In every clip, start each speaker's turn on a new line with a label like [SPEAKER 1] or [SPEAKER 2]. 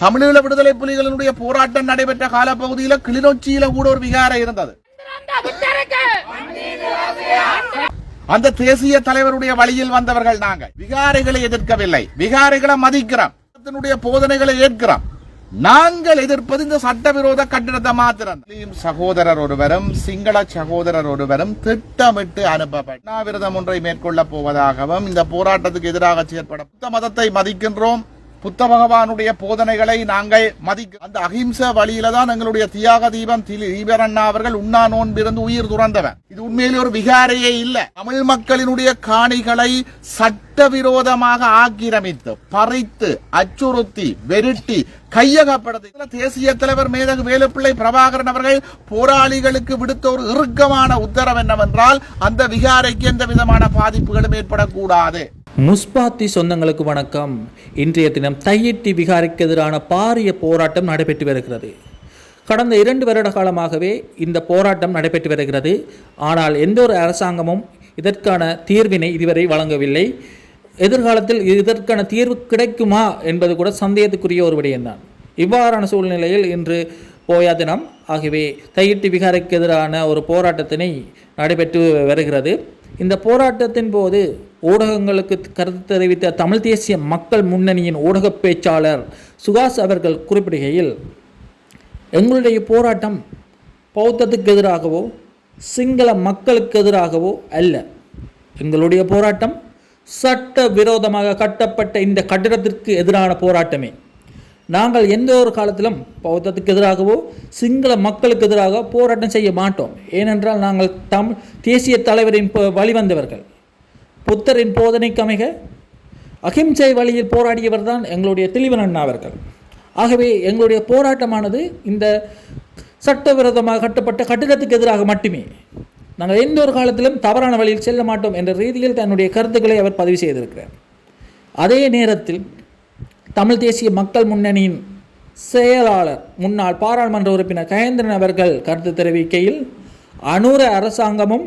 [SPEAKER 1] தமிழீழ விடுதலை புலிகளினுடைய போராட்டம் நடைபெற்ற காலப்பகுதியில கிளிநொச்சியில கூட ஒரு விகாரம் இருந்தது. அந்த தேசிய தலைவருடைய வழியில் வந்தவர்கள் நாங்கள். விகாரிகளை எதிர்க்கவில்லை. விகாரிகளை மதிக்கிறோம். போதனைகளை ஏற்கிறோம். நாங்கள் எதிர்ப்பது இந்த சட்டவிரோத கட்டிடத்தை மாத்திரம். சகோதரர் ஒருவரும் சிங்கள சகோதரர் ஒருவரும் திட்டமிட்டு அனுப்பப்பட்ட விரதம் ஒன்றை மேற்கொள்ளப் போவதாகவும் இந்த போராட்டத்துக்கு எதிராக செயற்பட மதத்தை மதிக்கின்றோம். புத்த பகவானுடைய போதனைகளை நாங்கள் மதிக்க அந்த அகிம்ச வழியில தான் எங்களுடைய தியாக தீபம் தீபரண்ணா அவர்கள் உண்ணா நோன்பிருந்து உயிர் துறந்தவர் இது உண்மையிலே ஒரு விகாரையே இல்லை. தமிழ் மக்களினுடைய காணிகளை சட்டவிரோதமாக ஆக்கிரமித்து பறித்து அச்சுறுத்தி வெருட்டி கையகப்படுத்தி தேசிய தலைவர் மேதகு வேலுப்பிள்ளை பிரபாகரன் அவர்கள் போராளிகளுக்கு விடுத்த ஒரு இறுக்கமான உத்தரவு என்னவென்றால் அந்த விகாரைக்கு எந்த விதமான பாதிப்புகளும் ஏற்படக்கூடாது.
[SPEAKER 2] முஸ்பாத்தி சொந்தங்களுக்கு வணக்கம். இன்றைய தினம் தையிட்டி விகாரிக்கு எதிரான பாரிய போராட்டம் நடைபெற்று வருகிறது. கடந்த இரண்டு வருட காலமாகவே இந்த போராட்டம் நடைபெற்று வருகிறது. ஆனால் எந்த ஒரு அரசாங்கமும் இதற்கான தீர்வினை இதுவரை வழங்கவில்லை. எதிர்காலத்தில் இதற்கான தீர்வு கிடைக்குமா என்பது கூட சந்தேகத்துக்குரிய ஒரு விடயம்தான். இவ்வாறான சூழ்நிலையில் இன்று போயா தினம் ஆகவே தையிட்டி விகாரைக்கு எதிரான ஒரு போராட்டத்தினை நடைபெற்று வருகிறது. இந்த போராட்டத்தின் போது ஊடகங்களுக்கு கருத்து தெரிவித்த தமிழ் தேசிய மக்கள் முன்னணியின் ஊடக பேச்சாளர் சுகாஸ் அவர்கள் குறிப்பிடுகையில் எங்களுடைய போராட்டம் பௌத்தத்துக்கு எதிராகவோ சிங்கள மக்களுக்கு எதிராகவோ அல்ல. எங்களுடைய போராட்டம் சட்ட விரோதமாக கட்டப்பட்ட இந்த கட்டிடத்திற்கு எதிரான போராட்டமே. நாங்கள் எந்த ஒரு காலத்திலும் பௌத்தத்துக்கு எதிராகவோ சிங்கள மக்களுக்கு எதிராக போராட்டம் செய்ய மாட்டோம். ஏனென்றால் நாங்கள் தமிழ் தேசிய தலைவரின் ப- வழிவந்தவர்கள். புத்தரின் போதனைக்கு அமைக. அகிம்சை வழியில் போராடியவர் தான் எங்களுடைய திலிவன் அண்ணா அவர்கள். ஆகவே எங்களுடைய போராட்டமானது இந்த சட்டவிரோதமாக கட்டப்பட்ட கட்டிடத்துக்கு எதிராக மட்டுமே. நாங்கள் எந்த ஒரு காலத்திலும் தவறான வழியில் செல்ல மாட்டோம் என்ற ரீதியில் தன்னுடைய கருத்துக்களை அவர் பதிவு செய்திருக்கிறார். அதே நேரத்தில் தமிழ் தேசிய மக்கள் முன்னணியின் செயலாளர் முன்னாள் பாராளுமன்ற உறுப்பினர் கயேந்திரன் அவர்கள் கருத்து தெரிவிக்கையில் அனுர அரசாங்கமும்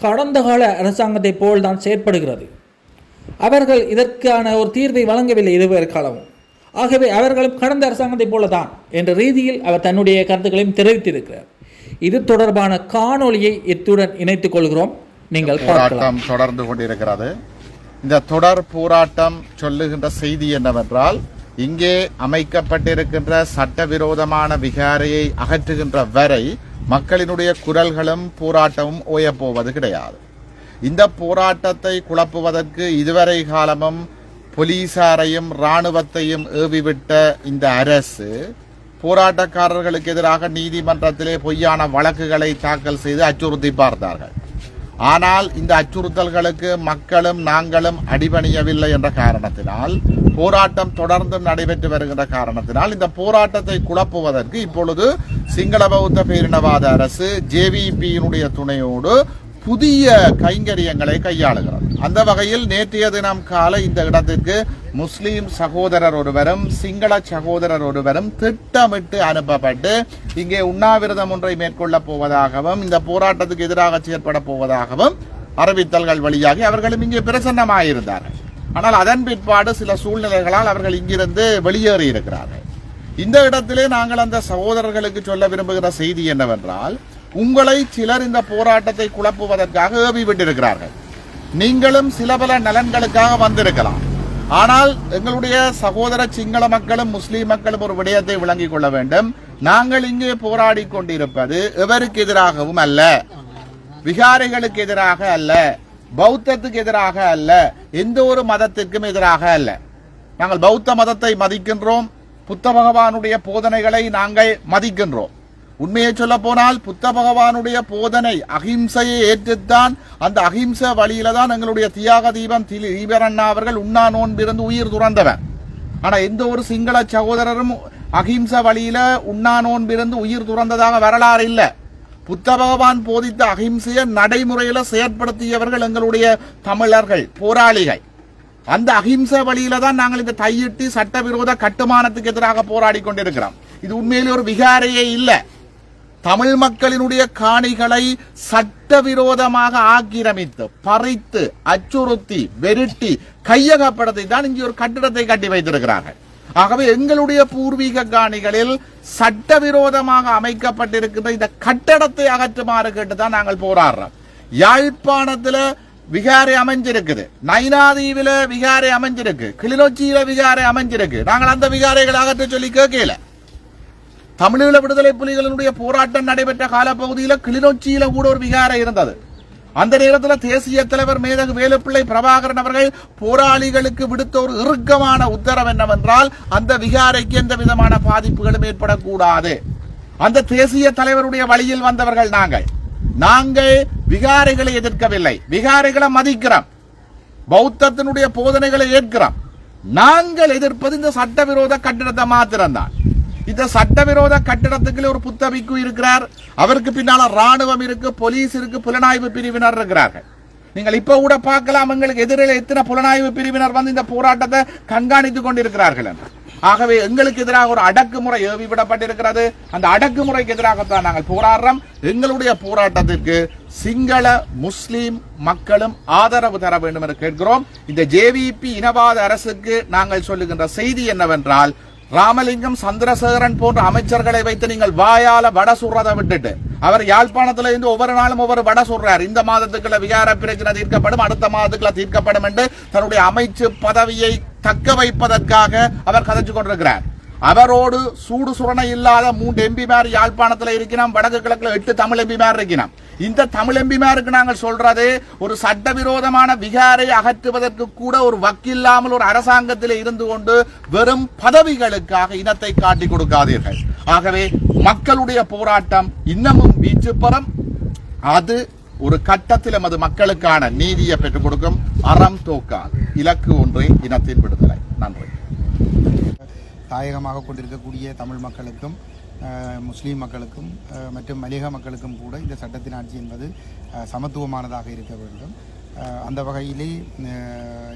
[SPEAKER 2] கடந்த கால அரசாங்கத்தைப் போல்தான் செயற்படுகிறது. அவர்கள் இதற்கான ஒரு தீர்வை வழங்கவில்லை இதுவரை காலமும். ஆகவே அவர்களும் கடந்த அரசாங்கத்தைப் போலதான் என்ற ரீதியில் அவர் தன்னுடைய கருத்துக்களையும் தெரிவித்திருக்கிறார். இது தொடர்பான காணொளியை இத்துடன் இணைத்துக் கொள்கிறோம். நீங்கள்
[SPEAKER 1] போராட்டம் தொடர்ந்து கொண்டிருக்கிறது. இந்த தொடர் போராட்டம் சொல்லுகின்ற செய்தி என்னவென்றால் இங்கே அமைக்கப்பட்டிருக்கின்ற சட்டவிரோதமான விகாரையை அகற்றுகின்ற வரை மக்களினுடைய குரல்களும் போராட்டமும் ஓயப்போவது கிடையாது. இந்த போராட்டத்தை குழப்புவதற்கு இதுவரை காலமும் போலீசாரையும் இராணுவத்தையும் ஏவிவிட்ட இந்த அரசு போராட்டக்காரர்களுக்கு எதிராக நீதிமன்றத்திலே பொய்யான வழக்குகளை தாக்கல் செய்து அச்சுறுத்தி பார்த்தார்கள். ஆனால் இந்த அச்சுறுத்தல்களுக்கு மக்களும் நாங்களும் அடிபணியவில்லை என்ற காரணத்தினால் போராட்டம் தொடர்ந்தும் நடைபெற்று வருகின்ற காரணத்தினால் இந்த போராட்டத்தை குழப்புவதற்கு இப்பொழுது சிங்கள பௌத்த பேரினவாத அரசு ஜேவிபியினுடைய துணையோடு புதிய கைங்கரியங்களை கையாளுகிறது. அந்த வகையில் நேற்றைய தினம் காலை இந்த இடத்திற்கு முஸ்லீம் சகோதரர் ஒருவரும் சிங்கள சகோதரர் ஒருவரும் திட்டமிட்டு அனுப்பப்பட்டு இங்கே உண்ணாவிரதம் ஒன்றை மேற்கொள்ளப் போவதாகவும் இந்த போராட்டத்துக்கு எதிராக செயற்பட போவதாகவும் அறிவித்தல்கள் வழியாகி அவர்களும் இங்கே பிரசன்னமாயிருந்தார்கள். ஆனால் அதன் பிற்பாடு சில சூழ்நிலைகளால் அவர்கள் இங்கிருந்து வெளியேறி இருக்கிறார்கள். இந்த இடத்திலே நாங்கள் அந்த சகோதரர்களுக்கு சொல்ல விரும்புகிற செய்தி என்னவென்றால் உங்களை சிலர் இந்த போராட்டத்தை குழப்புவதற்காக ஏவி விட்டிருக்கிறார்கள் நீங்களும் சில பல நலன்களுக்காக வந்திருக்கலாம். ஆனால் எங்களுடைய சகோதர சிங்கள மக்களும் முஸ்லீம் மக்களும் ஒரு விடயத்தை விளங்கிக் கொள்ள வேண்டும். நாங்கள் இங்கே போராடி கொண்டிருப்பது எவருக்கு எதிராகவும் அல்ல. விகாரிகளுக்கு எதிராக அல்ல. பௌத்தத்துக்கு எதிராக அல்ல. எந்த ஒரு மதத்திற்கும் எதிராக அல்ல. நாங்கள் பௌத்த மதத்தை மதிக்கின்றோம். புத்த பகவானுடைய போதனைகளை நாங்கள் மதிக்கின்றோம். உண்மையை சொல்ல போனால் புத்த பகவானுடைய போதனை அகிம்சையை ஏற்றுத்தான். அந்த அகிம்சை வழியில தான் எங்களுடைய தியாக தீபம் திலி தீபரண்ணா அவர்கள் உண்ணா நோன்பிருந்து உயிர் துறந்தவர். ஆனா எந்த ஒரு சிங்கள சகோதரரும் அகிம்சை வழியில உண்ணா நோன்பிருந்து உயிர் துறந்ததாக வரலாறு இல்லை. புத்த பகவான் போதித்த அகிம்சையை நடைமுறையில செயற்படுத்தியவர்கள் எங்களுடைய தமிழர்கள் போராளிகள். அந்த அகிம்சை வழியில தான் நாங்கள் இந்த தையிட்டு சட்டவிரோத கட்டுமானத்துக்கு எதிராக போராடி கொண்டிருக்கிறோம். இது உண்மையிலே ஒரு விகாரையே இல்லை. தமிழ் மக்களினுடைய காணிகளை சட்டவிரோதமாக ஆக்கிரமித்து பறித்து அச்சுறுத்தி வெருட்டி கையகப்படுத்தி தான் இங்கே ஒரு கட்டிடத்தை கட்டி வைத்திருக்கிறார்கள். ஆகவே எங்களுடைய பூர்வீக காணிகளில் சட்டவிரோதமாக அமைக்கப்பட்டிருக்கின்ற இந்த கட்டடத்தை அகற்றுமாறு கேட்டுதான் நாங்கள் போராடுறோம். யாழ்ப்பாணத்துல விகாரை அமைஞ்சிருக்குது. நைனாதீவில விகாரை அமைஞ்சிருக்கு. கிளிநொச்சியில விகாரை அமைஞ்சிருக்கு. நாங்கள் அந்த விகாரைகளை அகற்ற சொல்லி கேட்கல. தமிழீழ விடுதலை புலிகளினுடைய போராட்டம் நடைபெற்ற காலப்பகுதியில் கிளிநொச்சியில கூட ஒரு விகாரை இருந்தது. அந்த நேரத்தில் தேசிய தலைவர் மேதகு வேலுப்பிள்ளை பிரபாகரன் அவர்கள் போராளிகளுக்கு விடுத்த ஒரு இறுக்கமான உத்தரவு என்னவென்றால் அந்த விகாரைக்கு எந்த விதமான பாதிப்புகளும் ஏற்படக்கூடாது. அந்த தேசிய தலைவருடைய வழியில் வந்தவர்கள் நாங்கள். நாங்கள் விகாரைகளை எதிர்க்கவில்லை. விகாரைகளை மதிக்கிறோம். பௌத்தத்தினுடைய போதனைகளை ஏற்கிறோம். நாங்கள் எதிர்ப்பது இந்த சட்டவிரோத கட்டிடத்தை மாத்திரம்தான். இந்த சட்டவிரோத கட்டிடத்துக்குள்ள ஒரு புத்தபிக்கு இருக்கிறார். அவருக்கு பின்னால ராணுவம் இருக்கு போலீஸ் இருக்கு புலனாய்வு பிரிவினர் இருக்கிறார்கள். நீங்கள் இப்ப கூட பார்க்கலாம் எங்களுக்கு எதிரில் எத்தனை புலனாய்வு பிரிவினர் வந்து இந்த போராட்டத்தை கண்காணித்துக் கொண்டிருக்கிறார்கள் என்று. ஆகவே எங்களுக்கு எதிராக ஒரு அடக்குமுறை ஏவி விடப்பட்டிருக்கிறது. அந்த அடக்குமுறைக்கு எதிராகத்தான் நாங்கள் போராடுறோம். எங்களுடைய போராட்டத்திற்கு சிங்கள முஸ்லீம் மக்களும் ஆதரவு தர வேண்டும் என்று கேட்கிறோம். இந்த ஜேவிபி இனவாத அரசுக்கு நாங்கள் சொல்லுகின்ற செய்தி என்னவென்றால் ராமலிங்கம் சந்திரசேகரன் போன்ற அமைச்சர்களை வைத்து நீங்கள் வாயால வட சுடுறதை விட்டுட்டு அவர் யாழ்ப்பாணத்துல இருந்து ஒவ்வொரு நாளும் ஒவ்வொரு வட சொல்றார் இந்த மாதத்துக்குள்ள விகார பிரச்சனை தீர்க்கப்படும் அடுத்த மாதத்துக்குள்ள தீர்க்கப்படும் என்று தன்னுடைய அமைச்சு பதவியை தக்க வைப்பதற்காக அவர் கதைச்சு கொண்டிருக்கிறார். அவரோடு சூடு சுரணை இல்லாத மூன்று எம்பிமார் யாழ்ப்பாணத்தில் இருக்கிறோம் வடக்கு கிழக்கில் எட்டு தமிழ் எம்பிமார் இருக்கிறோம் இந்த தமிழ் எம்பிமாருக்கு நாங்கள் சொல்றது ஒரு சட்டவிரோதமான விகாரை அகற்றுவதற்கு கூட ஒரு வக்கில்லாமல் ஒரு அரசாங்கத்தில் இருந்து கொண்டு வெறும் பதவிகளுக்காக இனத்தை காட்டி கொடுக்காதீர்கள். ஆகவே மக்களுடைய போராட்டம் இன்னமும் வீச்சு பெறும் அது ஒரு கட்டத்தில் எமது மக்களுக்கான நீதியை பெற்றுக் கொடுக்கும். அறம் தோக்கால் இலக்கு ஒன்றே இனத்தின் விடுதலை.
[SPEAKER 3] தாயகமாக கொண்டிருக்கக்கூடிய தமிழ் மக்களுக்கும் முஸ்லீம் மக்களுக்கும் மற்றும் மலிக மக்களுக்கும் கூட இந்த சட்டத்தின் ஆட்சி என்பது சமத்துவமானதாக இருக்க வேண்டும். அந்த வகையிலே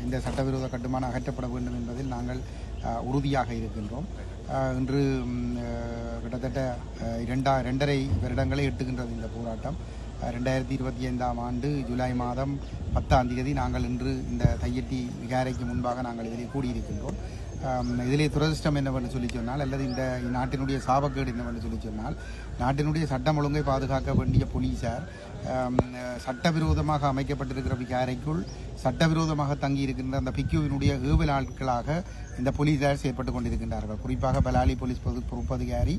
[SPEAKER 3] இந்த சட்டவிரோத கட்டுமானம் அகற்றப்பட வேண்டும் என்பதில் நாங்கள் உறுதியாக இருக்கின்றோம். இன்று கிட்டத்தட்ட இரண்டா ரெண்டரை வருடங்களை எட்டுகின்றது இந்த போராட்டம். ரெண்டாயிரத்தி இருபத்தி ஐந்தாம் ஆண்டு ஜூலை மாதம் பத்தாம் தேதி நாங்கள் இன்று இந்த தையட்டி விகாரைக்கு முன்பாக நாங்கள் இதில் கூடியிருக்கின்றோம். இதிலே துரதிர்ஷ்டம் என்னவென்று சொல்லி சொன்னால் அல்லது இந்த நாட்டினுடைய சாபக்கேடு என்னவென்று சொல்லி சொன்னால் நாட்டினுடைய சட்டம் ஒழுங்கை பாதுகாக்க வேண்டிய போலீசார் சட்டவிரோதமாக அமைக்கப்பட்டிருக்கிற விகாரைக்குள் சட்டவிரோதமாக தங்கி இருக்கின்ற அந்த பிக்யூவினுடைய ஏவல் ஆட்களாக இந்த போலீசார் செயல்பட்டு கொண்டிருக்கின்றார்கள். குறிப்பாக பலாலி போலீஸ் பொது பொறுப்பதிகாரி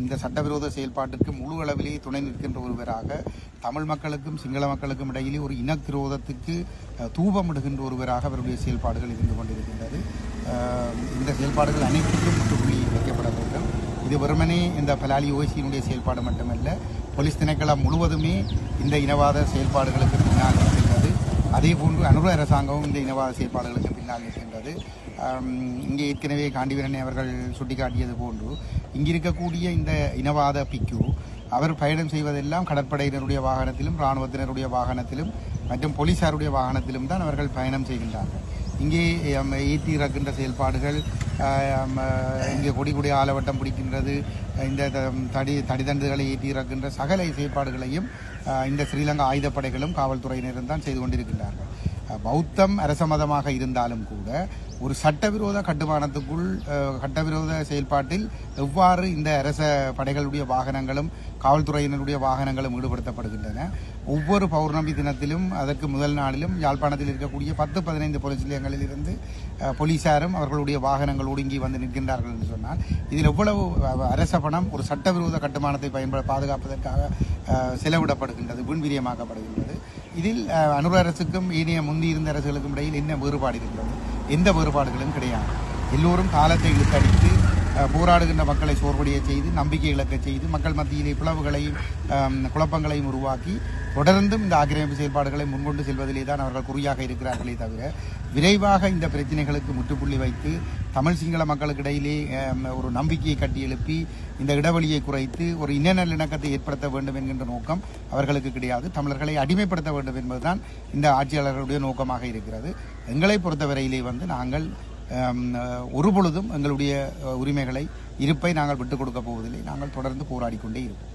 [SPEAKER 3] இந்த சட்டவிரோத செயல்பாட்டிற்கு முழு அளவிலே துணை நிற்கின்ற ஒருவராக தமிழ் மக்களுக்கும் சிங்கள மக்களுக்கும் இடையிலே ஒரு இனத்திரோதத்துக்கு தூபமிடுகின்ற ஒருவராக அவருடைய செயல்பாடுகள் இருந்து கொண்டிருக்கின்றது. இந்த செயல்பாடுகள் அனைத்துக்கும் முற்றுப்புள்ளி வைக்கப்பட வேண்டும். இது வெறுமனே இந்த பலாலி ஓசியினுடைய செயல்பாடு மட்டுமல்ல போலீஸ் திணைக்களம் முழுவதுமே இந்த இனவாத செயல்பாடுகளுக்கு பின்னால் இருக்கின்றது. அதே போன்று அனுர அரசாங்கமும் இந்த இனவாத செயல்பாடுகளுக்கு பின்னால் இருக்கின்றது. இங்கே ஏற்கனவே காண்டிவீரனை அவர்கள் சுட்டிக்காட்டியது போன்று இங்கிருக்கக்கூடிய இந்த இனவாத பிக்கு அவர் பயணம் செய்வதெல்லாம் கடற்படையினருடைய வாகனத்திலும் இராணுவத்தினருடைய வாகனத்திலும் மற்றும் போலீசாருடைய வாகனத்திலும் தான் அவர்கள் பயணம் செய்கின்றார்கள். இங்கே அம், இறக்கின்ற செயல்பாடுகள் இங்கே கொடி கொடி ஆலவட்டம் பிடிக்கின்றது இந்த த- தடி தடிதண்டுகளை ஏற்றி இறக்கின்ற சகல செயல்பாடுகளையும் இந்த ஸ்ரீலங்கா ஆயுதப்படைகளும் காவல்துறையினரும் தான் செய்து கொண்டிருக்கின்றார்கள். பௌத்தம் அரச மதமாக இருந்தாலும் கூட ஒரு சட்டவிரோத கட்டுமானத்துக்குள் சட்டவிரோத செயல்பாட்டில் எவ்வாறு இந்த அரச படைகளுடைய வாகனங்களும் காவல்துறையினருடைய வாகனங்களும் ஈடுபடுத்தப்படுகின்றன. ஒவ்வொரு பௌர்ணமி தினத்திலும் அதற்கு முதல் நாளிலும் யாழ்ப்பாணத்தில் இருக்கக்கூடிய பத்து பதினைந்து போலீஸ் நிலையங்களில் இருந்து போலீசாரும் அவர்களுடைய வாகனங்கள் ஒடுங்கி வந்து நிற்கின்றார்கள் என்று சொன்னால் இதில் எவ்வளவு அரச பணம் ஒரு சட்டவிரோத கட்டுமானத்தை பயன்பட பாதுகாப்பதற்காக செலவிடப்படுகின்றது வீண்விரியமாக்கப்படுகின்றது இதில் அனுர அரசுக்கும் ஏனைய முந்தி இருந்த அரசுகளுக்கும் இடையில் என்ன வேறுபாடு இருக்கிறது எந்த வேறுபாடுகளும் கிடையாது. எல்லோரும் காலத்தை இழுத்தடித்து போராடுகின்ற மக்களை சோர்வடைய செய்து நம்பிக்கை இழக்க செய்து மக்கள் மத்தியிலே பிளவுகளையும் குழப்பங்களையும் உருவாக்கி தொடர்ந்தும் இந்த ஆக்கிரமிப்பு செயல்பாடுகளை முன்கொண்டு செல்வதிலே தான் அவர்கள் குறியாக இருக்கிறார்களே தவிர விரைவாக இந்த பிரச்சனைகளுக்கு முற்றுப்புள்ளி வைத்து தமிழ் சிங்கள மக்களுக்கு இடையிலே ஒரு நம்பிக்கையை கட்டி எழுப்பி இந்த இடைவெளியை குறைத்து ஒரு இன நல்லிணக்கத்தை ஏற்படுத்த வேண்டும் என்கின்ற நோக்கம் அவர்களுக்கு கிடையாது. தமிழர்களை அடிமைப்படுத்த வேண்டும் என்பதுதான் இந்த ஆட்சியாளர்களுடைய நோக்கமாக இருக்கிறது. எங்களை பொறுத்தவரையிலே வந்து நாங்கள் ஒரு பொழுதும் எங்களுடைய உரிமைகளை இருப்பை நாங்கள் விட்டுக் கொடுக்க போவதில்லை. நாங்கள் தொடர்ந்து போராடி கொண்டே இருப்போம்.